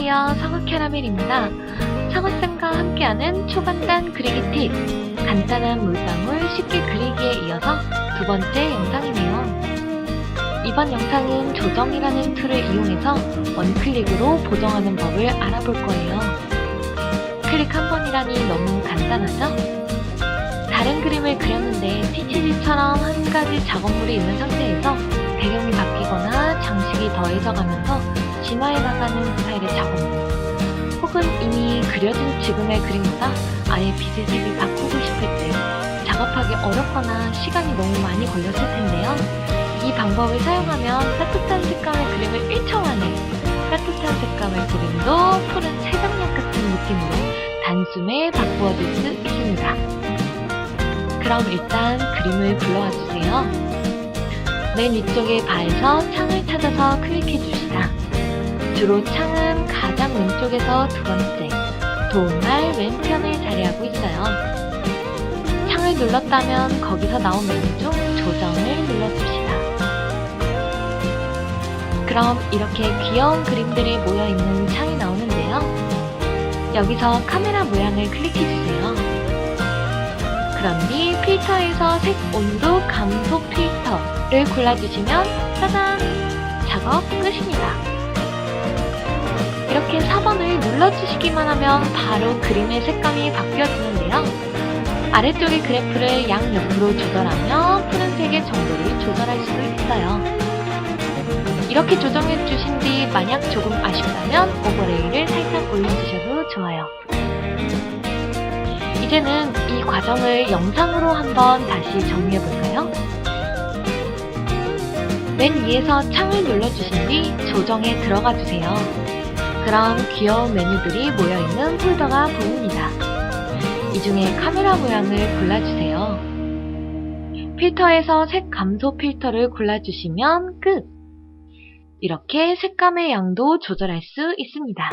안녕하세요. 성우 캐러멜입니다. 성우쌤과 함께하는 초간단 그리기 팁. 간단한 물방울 쉽게 그리기에 이어서 두 번째 영상이네요. 이번 영상은 조정이라는 툴을 이용해서 원클릭으로 보정하는 법을 알아볼 거예요. 클릭 한 번이라니 너무 간단하죠? 다른 그림을 그렸는데 티치지처럼 한 가지 작업물이 있는 상태에서 배경이 바뀌거나 장식이 더해져 가면서 진화해나가는 스타일의 작업물 혹은 이미 그려진 지금의 그림보다 아예 빛의 색을 바꾸고 싶을 때 작업하기 어렵거나 시간이 너무 많이 걸렸을 텐데요. 이 방법을 사용하면 따뜻한 색감의 그림을 1초 만에 따뜻한 색감의 그림도 푸른 세장약 같은 느낌으로 단숨에 바꾸어줄 수 있습니다. 그럼 일단 그림을 불러와 주세요. 맨 위쪽에 바에서 창을 찾아서 클릭해 줍시다. 주로 창은 가장 왼쪽에서 두 번째, 도움말 왼편에 자리하고 있어요. 창을 눌렀다면 거기서 나온 메뉴 중 조정을 눌러줍시다. 그럼 이렇게 귀여운 그림들이 모여있는 창이 나오는데요. 여기서 카메라 모양을 클릭해주세요. 그런 뒤 필터에서 색 온도 감소 필터를 골라주시면 짜잔! 작업 끝입니다. 이렇게 4번을 눌러주시기만 하면 바로 그림의 색감이 바뀌어지는데요. 아래쪽의 그래프를 양옆으로 조절하며 푸른색의 정도를 조절할 수도 있어요. 이렇게 조정해 주신 뒤 만약 조금 아쉽다면 오버레이를 살짝 올려주셔도 좋아요. 이제는 이 과정을 영상으로 한번 다시 정리해 볼까요? 맨 위에서 창을 눌러주신 뒤 조정에 들어가 주세요. 그럼 귀여운 메뉴들이 모여있는 폴더가 보입니다. 이 중에 카메라 모양을 골라주세요. 필터에서 색 감소 필터를 골라주시면 끝! 이렇게 색감의 양도 조절할 수 있습니다.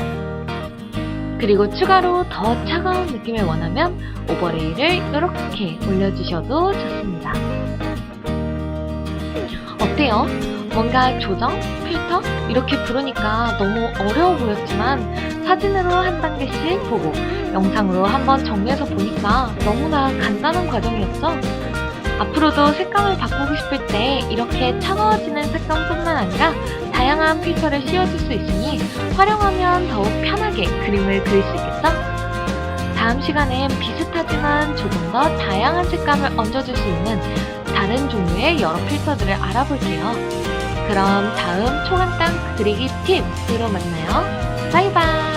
그리고 추가로 더 차가운 느낌을 원하면 오버레이를 이렇게 올려주셔도 좋습니다. 어때요? 뭔가 조정? 필터? 이렇게 부르니까 너무 어려워 보였지만 사진으로 한 단계씩 보고 영상으로 한번 정리해서 보니까 너무나 간단한 과정이었죠? 앞으로도 색감을 바꾸고 싶을 때 이렇게 차가워지는 색감뿐만 아니라 다양한 필터를 씌워줄 수 있으니 활용하면 더욱 편하게 그림을 그릴 수 있겠죠? 다음 시간엔 비슷하지만 조금 더 다양한 색감을 얹어줄 수 있는 다른 종류의 여러 필터들을 알아볼게요. 그럼 다음 초간단 그리기 팁으로 만나요. 바이바이!